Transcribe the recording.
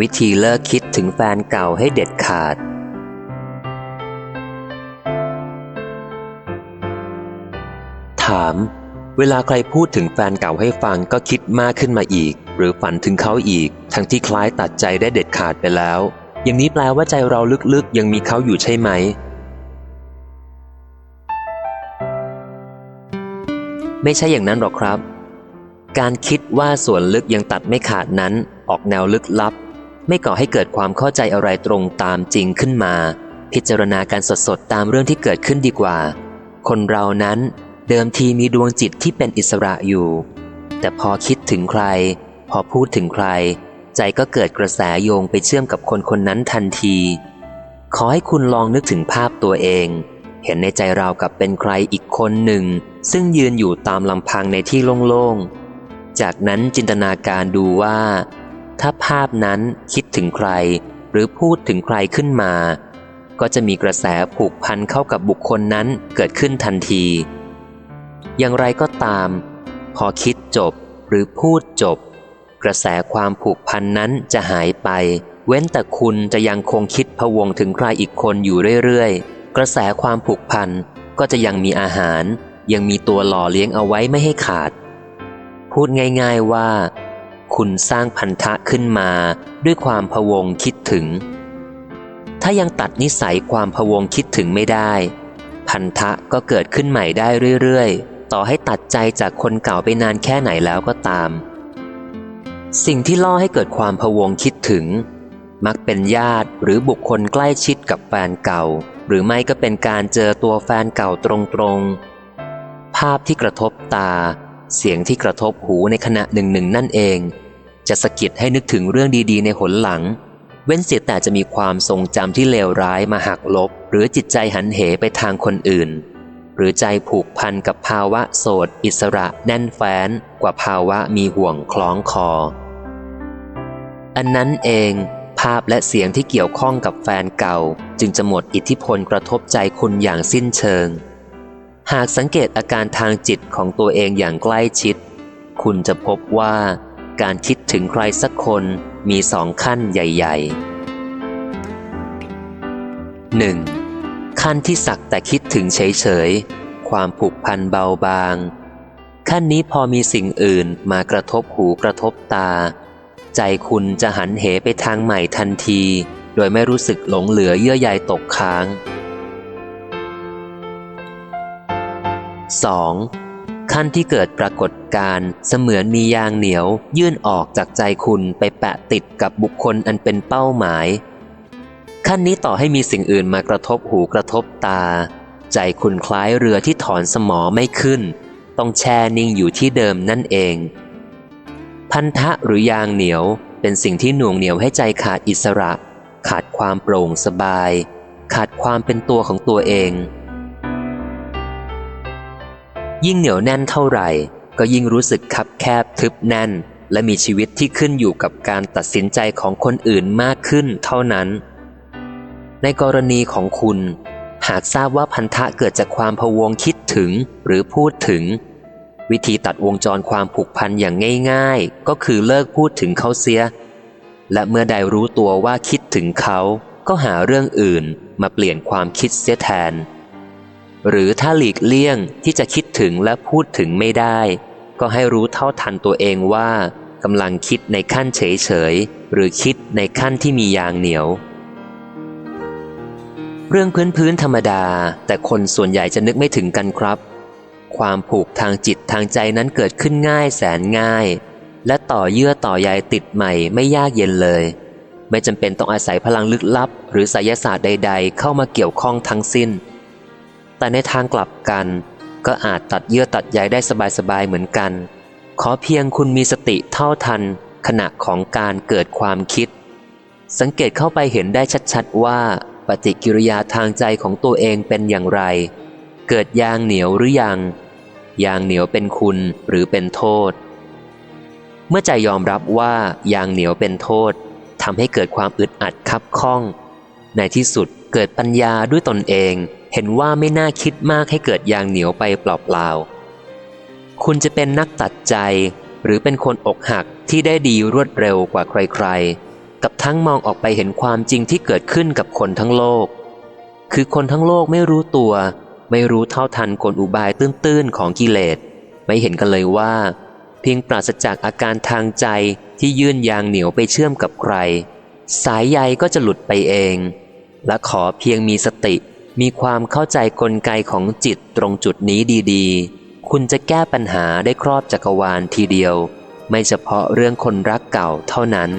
วิธีเลิกคิดถึงแฟนเก่าให้เด็ดขาด ถาม เวลาใครพูดถึงแฟนเก่าให้ฟังก็คิดมากขึ้นมาอีก หรือฝันถึงเขาอีก ทั้งที่คล้ายตัดใจได้เด็ดขาดไปแล้ว อย่างนี้แปลว่าใจเราลึกๆ ยังมีเขาอยู่ใช่ไหม ไม่ใช่อย่างนั้นหรอกครับการคิดว่าส่วนลึกยังตัดไม่ขาดนั้นออกแนวลึกลับ ไม่ก่อให้เกิดความเข้าใจอะไรตรงตามจริงขึ้นมา พิจารณาการสดๆตามเรื่องที่เกิดขึ้นดีกว่า คนเรานั้นเดิมทีมีดวงจิตที่เป็นอิสระอยู่ แต่พอคิดถึงใคร พอพูดถึงใคร ใจก็เกิดกระแสโยงไปเชื่อมกับคนคนนั้นทันที ขอให้คุณลองนึกถึงภาพตัวเอง เห็นในใจเรากับเป็นใครอีกคนหนึ่ง ซึ่งยืนอยู่ตามลำพังในที่โล่งๆจากนั้นจินตนาการดูว่า ถ้าภาพนั้นคิด ถึงใคร หรือพูดถึงใครขึ้นมา ก็จะมีกระแสผูกพันเข้ากับบุคคลนั้นเกิดขึ้นทันที อย่างไรก็ตาม พอคิดจบหรือพูดจบ กระแสความผูกพันนั้นจะหายไป เว้นแต่คุณจะยังคงคิดพวงถึงใครอีกคนอยู่เรื่อยๆ กระแสความผูกพันก็จะยังมีอาหาร ยังมีตัวหล่อเลี้ยงเอาไว้ไม่ให้ขาด พูดง่าย ๆว่า คุณสร้างพันธะขึ้นมาด้วยความพะวงคิดถึง ถ้ายังตัดนิสัยความพะวงคิดถึงไม่ได้ พันธะก็เกิดขึ้นใหม่ได้เรื่อยๆ ต่อให้ตัดใจจากคนเก่าไปนานแค่ไหนแล้วก็ตาม สิ่งที่ล่อให้เกิดความพะวงคิดถึง มักเป็นญาติหรือบุคคลใกล้ชิดกับแฟนเก่า หรือไม่ก็เป็นการเจอตัวแฟนเก่าตรงๆ ภาพที่กระทบตาเสียงที่กระทบหูในขณะหนึ่งหนึ่งนั่นเอง จะสะกิดให้นึกถึงเรื่องดีๆ ในหนหลัง เว้นเสียแต่จะมีความทรงจำที่เลวร้ายมาหักลบ หรือจิตใจหันเหไปทางคนอื่น หรือใจผูกพันกับภาวะโสด อิสระแน่นแฟ้น กว่าภาวะมีห่วงคล้องคอ อันนั้นเองภาพและเสียงที่เกี่ยวข้องกับแฟนเก่า จึงจะหมดอิทธิพลกระทบใจคุณอย่างสิ้นเชิง หากสังเกตอาการทางจิตของตัวเองอย่างใกล้ชิด คุณจะพบว่า การคิดถึงใครสักคนมีสองขั้นใหญ่ๆ 1. ขั้นที่สักแต่คิดถึงเฉยๆ ความผูกพันเบาบาง ขั้นนี้พอมีสิ่งอื่นมากระทบหูกระทบตา ใจคุณจะหันเหไปทางใหม่ทันที โดยไม่รู้สึกหลงเหลือเยื่อใยตกค้าง 2. ขั้นที่เกิดปรากฏการณ์เสมือนมียางเหนียว ยื่นออกจากใจคุณไปแปะติดกับบุคคลอันเป็นเป้าหมาย ขั้นนี้ต่อให้มีสิ่งอื่นมากระทบหูกระทบตา ใจคุณคล้ายเรือที่ถอนสมอไม่ขึ้น ต้องแช่นิ่งอยู่ที่เดิมนั่นเอง พันธะหรือยางเหนียวเป็นสิ่งที่หน่วงเหนียวให้ใจขาดอิสระ ขาดความโปร่งสบาย ขาดความเป็นตัวของตัวเอง ยิ่งเหนียวแน่นเท่าไหร่ ก็ยิ่งรู้สึกคับแคบทึบแน่น และมีชีวิตที่ขึ้นอยู่กับการตัดสินใจของคนอื่นมากขึ้นเท่านั้น ในกรณีของคุณ หากทราบว่าพันธะเกิดจากความพวงคิดถึงหรือพูดถึง วิธีตัดวงจรความผูกพันอย่างง่าย ๆ ก็คือเลิกพูดถึงเขาเสีย และเมื่อใดรู้ตัวว่าคิดถึงเขา ก็หาเรื่องอื่นมาเปลี่ยนความคิดเสียแทน หรือถ้าหลีกเลี่ยงที่จะคิดถึงและพูดถึงไม่ได้ ก็ให้รู้เท่าทันตัวเองว่ากำลังคิดในขั้นเฉยๆหรือคิดในขั้นที่มียางเหนียว เรื่องพื้นๆธรรมดา แต่คนส่วนใหญ่จะนึกไม่ถึงกันครับ ความผูกทางจิตทางใจนั้นเกิดขึ้นง่ายแสนง่าย และต่อเยื่อต่อใยติดใหม่ไม่ยากเย็นเลย ไม่จำเป็นต้องอาศัยพลังลึกลับ หรือไสยศาสตร์ใด ๆ เข้ามาเกี่ยวข้องทั้งสิ้น แต่ในทางกลับกัน ก็อาจตัดเยื่อตัดใยได้สบายๆเหมือนกัน ขอเพียงคุณมีสติเท่าทันขณะของการเกิดความคิด สังเกตเข้าไปเห็นได้ชัดๆว่า ปฏิกิริยาทางใจของตัวเองเป็นอย่างไร เกิดยางเหนียวหรือยัง ยางเหนียวเป็นคุณหรือเป็นโทษ เมื่อใจยอมรับว่ายางเหนียวเป็นโทษทำให้เกิดความอึดอัดคับข้อง ในที่สุดเกิดปัญญาด้วยตนเอง เห็นว่าไม่น่าคิดมากให้เกิดยางเหนียวไปเปล่าๆ คุณจะเป็นนักตัดใจ หรือเป็นคนอกหักที่ได้ดีรวดเร็วกว่าใครๆ กับทั้งมองออกไปเห็นความจริงที่เกิดขึ้นกับคนทั้งโลก คือคนทั้งโลกไม่รู้ตัว ไม่รู้เท่าทันกลอุบายตื้นๆของกิเลส ไม่เห็นกันเลยว่า เพียงปราศจากอาการทางใจที่ยื่นยางเหนียวไปเชื่อมกับใคร สายใยก็จะหลุดไปเอง และขอเพียงมีสติ มีความเข้าใจกลไกของจิตตรงจุดนี้ดีๆ คุณจะแก้ปัญหาได้ครอบจักรวาลทีเดียว ไม่เฉพาะเรื่องคนรักเก่าเท่านั้น